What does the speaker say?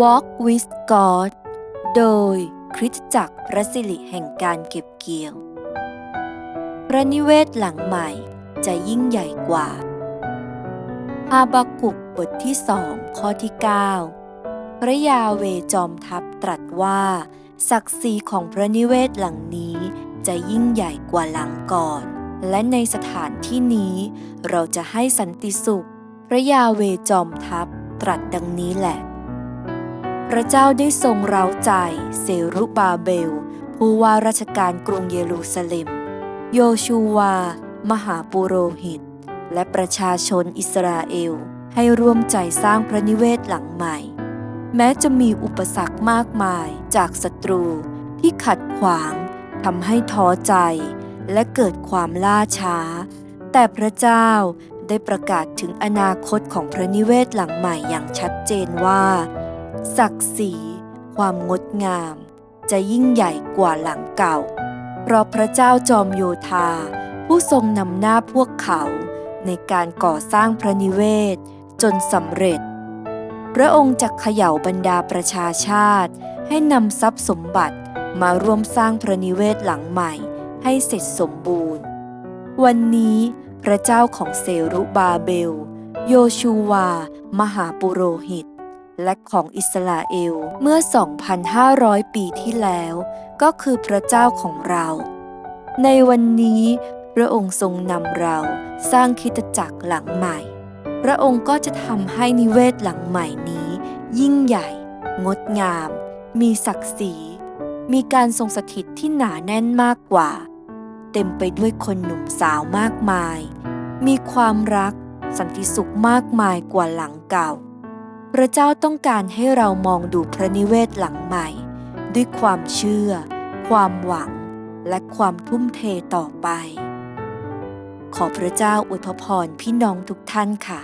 Walk with God โดยคริสตจักรพระสิริแห่งการเก็บเกี่ยว พระนิเวศหลังใหม่จะยิ่งใหญ่กว่าฮาบากุกบทที่สองข้อที่ 9 พระยาเวจอมทัพตรัสว่า ศักดิ์ศรีของพระนิเวศหลังนี้จะยิ่งใหญ่กว่าหลังก่อน และในสถานที่นี้เราจะให้สันติสุข พระยาเวจอมทัพ ตรัสดังนี้แหละ พระเจ้าได้ทรงเร้าใจเซรุบาเบล ผู้ว่าราชการกรุงเยรูซาเล็ม โยชูวา มหาปุโรหิต และประชาชนอิสราเอล ให้ร่วมใจสร้างพระนิเวศหลังใหม่ แม้จะมีอุปสรรคมากมายจากศัตรูที่ขัดขวางทำให้ท้อใจและเกิดความล่าช้า แต่พระเจ้า ได้ประกาศถึงอนาคตของพระนิเวศหลังใหม่อย่างชัดเจนว่า ศักดิ์ศรีความงดงาม จะยิ่งใหญ่กว่าหลังเก่า เพราะพระเจ้าจอมโยธา ผู้ทรงนำหน้าพวกเขาในการก่อสร้างพระนิเวศจนสำเร็จ พระองค์จะเขย่าบรรดาประชาชาติ ให้นำทรัพย์สมบัติมาร่วมสร้างพระนิเวศหลังใหม่ให้เสร็จสมบูรณ์ วันนี้ พระเจ้าของเซรุบาเบล โยชูวา มหาปุโรหิต และของอิสราเอลเมื่อ 2,500 ปีที่แล้ว ก็คือพระเจ้าของเรา ในวันนี้ พระองค์ทรงนำเราสร้างคริดจักรหลังใหม่ พระองค์ก็จะทำให้นิเวศหลังใหม่นี้ ยิ่งใหญ่ งดงาม มีศักดิ์ศรีมีการทรงสถิตที่หนาแน่นมากกว่า เต็มไปด้วยคนหนุ่มสาวมากมาย มีความรักสันติสุขมากมายกว่าหลังเก่า พระเจ้าต้องการให้เรามองดูพระนิเวศหลังใหม่ ด้วยความเชื่อ ความหวัง และความทุ่มเทต่อไป ขอพระเจ้าอวยพรพี่น้องทุกท่านค่ะ